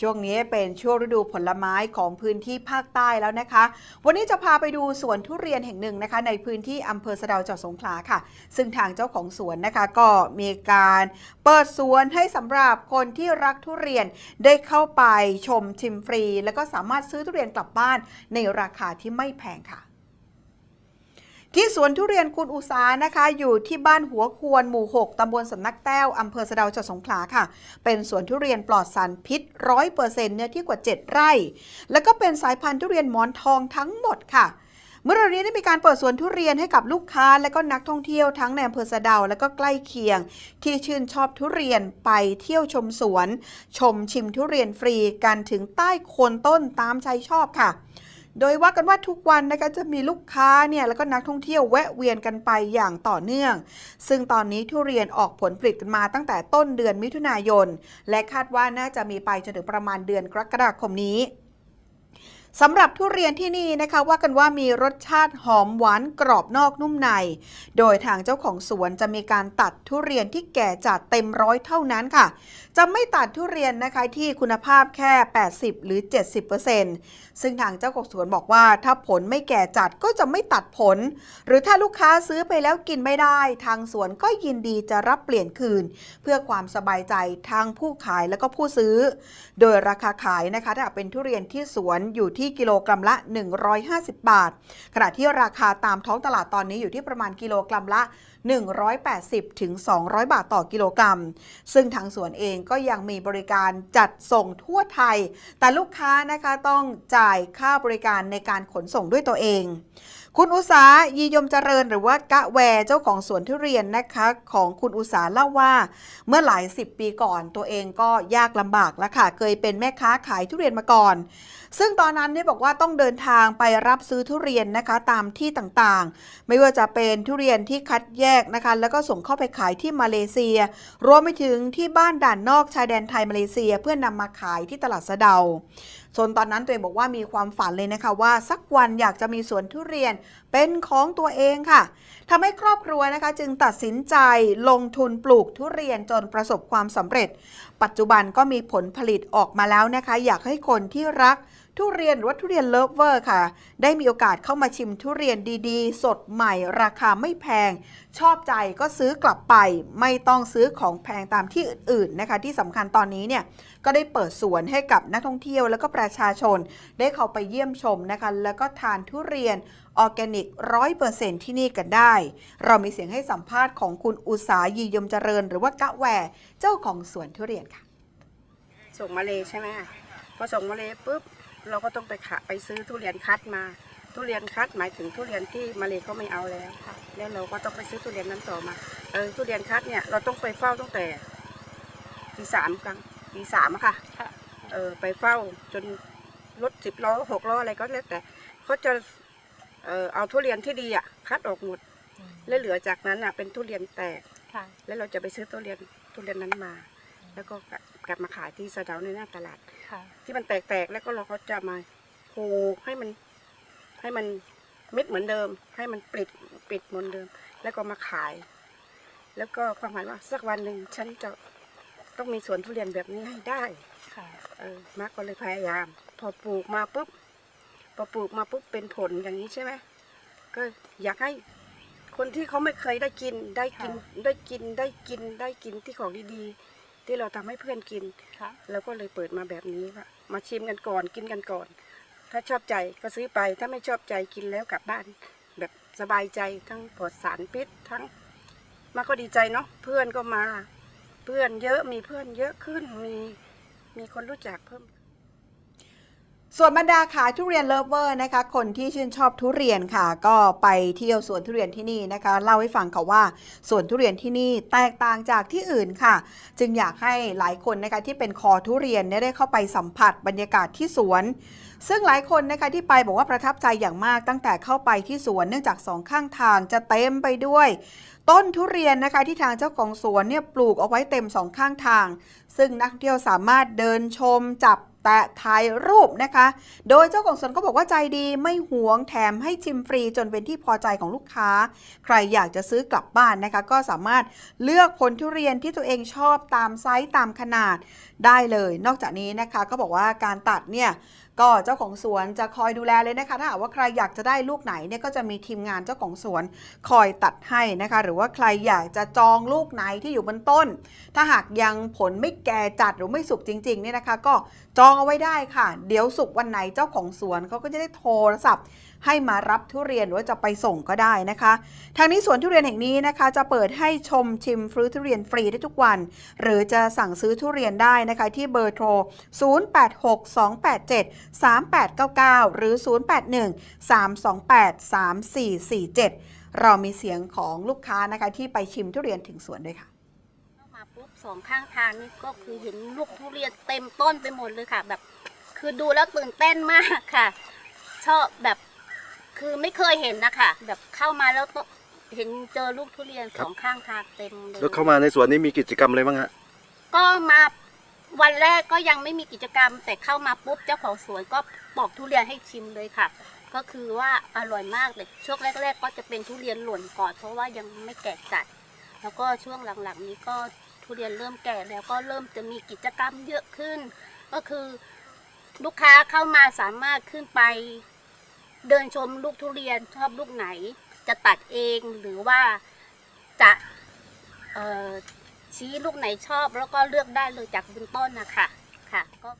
ช่วงนี้เป็นช่วงฤดูผลไม้ของพื้นที่ภาคใต้แล้วนะคะ วันนี้จะพาไปดูสวนทุเรียนแห่งหนึ่งนะคะ ในพื้นที่อำเภอสะเดาวจังหวัดสงขลาค่ะ ซึ่งทางเจ้าของสวนนะคะก็มีการเปิดสวนให้สำหรับคนที่รักทุเรียนได้เข้าไปชมชิมฟรี แล้วก็สามารถซื้อทุเรียนกลับบ้านในราคาที่ไม่แพงค่ะ ที่สวนทุเรียนคุณอุสานะคะ อยู่ที่บ้านหัวควรหมู่ 6ตำบลสำนักแต้วอำเภอสะดาวจังหวัดสงขลาค่ะ เป็นสวนทุเรียนปลอดสารพิษร้อยเปอร์เซ็นต์เนื้อที่กว่า 7 ไร่ แล้วก็เป็นสายพันธุ์ทุเรียนหมอนทองทั้งหมดค่ะเมื่อเรานี้ได้มีการเปิดสวนทุเรียนให้กับลูกค้า และก็นักท่องเที่ยวทั้งในอำเภอสะเดาและก็ใกล้เคียง ที่ชื่นชอบทุเรียนไปเที่ยวชมสวน ชมชิมทุเรียนฟรีกันถึงใต้โคนต้นตามใจชอบค่ะ โดยว่ากันว่าทุกวันนะคะจะมีลูกค้าเนี่ยแล้วก็นักท่องเที่ยวแวะเวียนกันไปอย่างต่อเนื่อง ซึ่งตอนนี้ทุเรียนออกผลผลิตกันมาตั้งแต่ต้นเดือนมิถุนายน และคาดว่าน่าจะมีไปจนถึงประมาณเดือนกรกฎาคมนี้ สำหรับทุเรียนที่นี่นะคะว่ากันว่ามีรสชาติหอมหวานกรอบนอกนุ่มใน โดยทางเจ้าของสวนจะมีการตัดทุเรียนที่แก่จัดเต็มร้อยเท่านั้นค่ะ จะไม่ตัดทุเรียนนะคะที่คุณภาพแค่ 80 หรือ 70%ซึ่งทางเจ้าของสวนบอกว่าถ้าผลไม่แก่จัดก็จะไม่ตัดผล หรือถ้าลูกค้าซื้อไปแล้วกินไม่ได้ ทางสวนก็ยินดีจะรับเปลี่ยนคืน เพื่อความสบายใจทางผู้ขายและก็ผู้ซื้อ โดยราคาขายนะคะถ้าเป็นทุเรียนที่สวนอยู่ที่ที่กิโลกรัมละ 150 บาท ขณะที่ราคาตามท้องตลาดตอนนี้อยู่ที่ประมาณกิโลกรัมละ 180ถึง200 บาทต่อกิโลกรัม ซึ่งทางสวนเองก็ยังมีบริการจัดส่งทั่วไทย แต่ลูกค้านะคะต้องจ่ายค่าบริการในการขนส่งด้วยตัวเอง คุณอุสายียมเจริญหรือว่ากะแวเจ้าของสวนทุเรียนนะคะของคุณอุสาเล่าว่า เมื่อหลายสิบปีก่อนตัวเองก็ยากลำบากแล้วค่ะ เคยเป็นแม่ค้าขายทุเรียนมาก่อนซึ่งตอนนั้นเนี่ยบอกว่าต้องเดินทางไปรับซื้อทุเรียนนะคะตามที่ต่างๆ ไม่ว่าจะเป็นทุเรียนที่คัดแยกนะคะ แล้วก็ส่งเข้าไปขายที่มาเลเซีย รวมไปถึงที่บ้านด่านนอกชายแดนไทยมาเลเซีย เพื่อนำมาขายที่ตลาดสะเดาส่วนตอนนั้นตัวเองบอกว่ามีความฝันเลยนะคะว่าสักวันอยากจะมีสวนทุเรียนเป็นของตัวเองค่ะทำให้ครอบครัวนะคะจึงตัดสินใจลงทุนปลูกทุเรียนจนประสบความสำเร็จ ปัจจุบันก็มีผลผลิตออกมาแล้วนะคะ อยากให้คนที่รักทุเรียนหรือว่าทุเรียนเลิฟเวอร์ค่ะ ได้มีโอกาสเข้ามาชิมทุเรียนดีๆ สดใหม่ราคาไม่แพง ชอบใจก็ซื้อกลับไป ไม่ต้องซื้อของแพงตามที่อื่นๆนะคะ ที่สำคัญตอนนี้เนี่ยก็ได้เปิดสวนให้กับนักท่องเที่ยวแล้วก็ประชาชน ได้เข้าไปเยี่ยมชมนะคะ แล้วก็ทานทุเรียนออร์แกนิกร้อยเปอร์เซ็นที่นี่กันได้ เรามีเสียงให้สัมภาษณ์ของคุณอุสายียมเจริญ หรือว่ากะแหวเจ้าของสวนทุเรียนค่ะ ส่งมาเลยใช่ไหมพอส่งมาเลยปุ๊บ เราก็ต้องไปขะไปซื้อทุเรียนคัดมา ทุเรียนคัดหมายถึงทุเรียนที่มาเลยเขาไม่เอาแล้วแล้วเราก็ต้องไปซื้อทุเรียนนั้นต่อมาเออทุเรียนคัดเนี่ยเราต้องไปเฝ้าตั้งแต่ตีสามกลางตีสามอะค่ะเออไปเฝ้าจนรถสิบล้อหกล้ออะไรก็แล้วแต่เขาจะเออเอาทุเรียนที่ดีอะคัดออกหมดแล้วเหลือจากนั้นอะเป็นทุเรียนแตกค่ะแล้วเราจะไปซื้อทุเรียนทุเรียนนั้นมา แล้วก็กลับมาขายที่สะเดาในหน้าตลาด ค่ะที่มันแตกๆแล้วก็เราก็จะมาโขลกให้มันให้มันเม็ดเหมือนเดิม ให้มันปิดปิดเหมือนเดิม แล้วก็มาขาย แล้วก็ความหมายว่าสักวันหนึ่งฉันจะต้องมีสวนทุเรียนแบบนี้ให้ได้ ค่ะ เออมาก็เลยพยายาม พอปลูกมาปุ๊บพอปลูกมาปุ๊บเป็นผลอย่างนี้ใช่ไหมก็อยากให้คนที่เขาไม่เคยได้กินได้กินได้กินได้กินได้กินที่ของดีๆ ที่เราทำให้เพื่อนกินค่ะแล้วก็เลยเปิดมาแบบนี้ว่ามาชิมกันก่อนกินกันก่อน ถ้าชอบใจก็ซื้อไปถ้าไม่ชอบใจกินแล้วกลับบ้าน แบบสบายใจทั้งปลอดสารพิษทั้งมาก็ดีใจเนาะเพื่อนก็มา เพื่อนเยอะมีเพื่อนเยอะขึ้นมีมีคนรู้จักเพิ่ม ส่วนบรรดาขายทุเรียนเลิฟเวอร์นะคะ คนที่ชื่นชอบทุเรียนค่ะ ก็ไปเที่ยวสวนทุเรียนที่นี่นะคะ เล่าให้ฟังค่ะว่าสวนทุเรียนที่นี่แตกต่างจากที่อื่นค่ะ จึงอยากให้หลายคนนะคะที่เป็นคอทุเรียนเนี่ยได้เข้าไปสัมผัสบรรยากาศที่สวน ซึ่งหลายคนนะคะที่ไปบอกว่าประทับใจอย่างมากตั้งแต่เข้าไปที่สวนเนื่องจากสองข้างทางจะเต็มไปด้วยต้นทุเรียนนะคะที่ทางเจ้าของสวนเนี่ยปลูกเอาไว้เต็มสองข้างทาง ซึ่งนักเที่ยวสามารถเดินชมจับ แต่ถ่ายรูปนะคะ โดยเจ้าของสวนก็บอกว่าใจดีไม่หวงแถมให้ชิมฟรีจนเป็นที่พอใจของลูกค้า ใครอยากจะซื้อกลับบ้านนะคะ ก็สามารถเลือกผลทุเรียนที่ตัวเองชอบตามไซส์ตามขนาดได้เลย นอกจากนี้นะคะก็บอกว่าการตัดเนี่ย ก็เจ้าของสวนจะคอยดูแลเลยนะคะ ถ้าหากว่าใครอยากจะได้ลูกไหนเนี่ยก็จะมีทีมงานเจ้าของสวนคอยตัดให้นะคะ หรือว่าใครอยากจะจองลูกไหนที่อยู่บนต้น ถ้าหากยังผลไม่แก่จัดหรือไม่สุกจริงๆเนี่ยนะคะ ก็จองเอาไว้ได้ค่ะ เดี๋ยวสุกวันไหนเจ้าของสวนเขาก็จะได้โทรศัพท์ ให้มารับทุเรียนหรือว่าจะไปส่งก็ได้นะคะ ทางนี้สวนทุเรียนแห่งนี้นะคะ จะเปิดให้ชมชิมฟรุตทุเรียนฟรีได้ทุกวัน หรือจะสั่งซื้อทุเรียนได้นะคะ ที่เบอร์โทร 0862873899 หรือ 0813283447 เรามีเสียงของลูกค้านะคะที่ไปชิมทุเรียนถึงสวนด้วยค่ะมาปุ๊บสองข้างทางนี่ก็คือเห็นลูกทุเรียนเต็มต้นไปหมดเลยค่ะ แบบ คือดูแล้วตื่นเต้นมากค่ะ ชอบแบบ คือไม่เคยเห็นนะคะ แบบเข้ามาแล้วก็เห็นเจอลูกทุเรียนสองข้างทางเต็มเลยแล้วเข้ามาในสวนนี้มีกิจกรรมอะไรบ้างฮะก็มาวันแรกก็ยังไม่มีกิจกรรม แต่เข้ามาปุ๊บเจ้าของสวนก็ปอกทุเรียนให้ชิมเลยค่ะ ก็คือว่าอร่อยมากเลยช่วงแรก ๆ ก็จะเป็นทุเรียนหล่นก่อนเพราะว่ายังไม่แก่จัด แล้วก็ช่วงหลังๆ นี้ก็ทุเรียนเริ่มแก่แล้วก็เริ่มจะมีกิจกรรมเยอะขึ้น ก็คือลูกค้าเข้ามาสามารถขึ้นไป เดินชมลูกทุเรียนชอบลูกไหน จะตัดเองหรือว่าจะชี้ลูกไหนชอบแล้วก็เลือกได้เลยจากบนต้นนะคะค่ะก็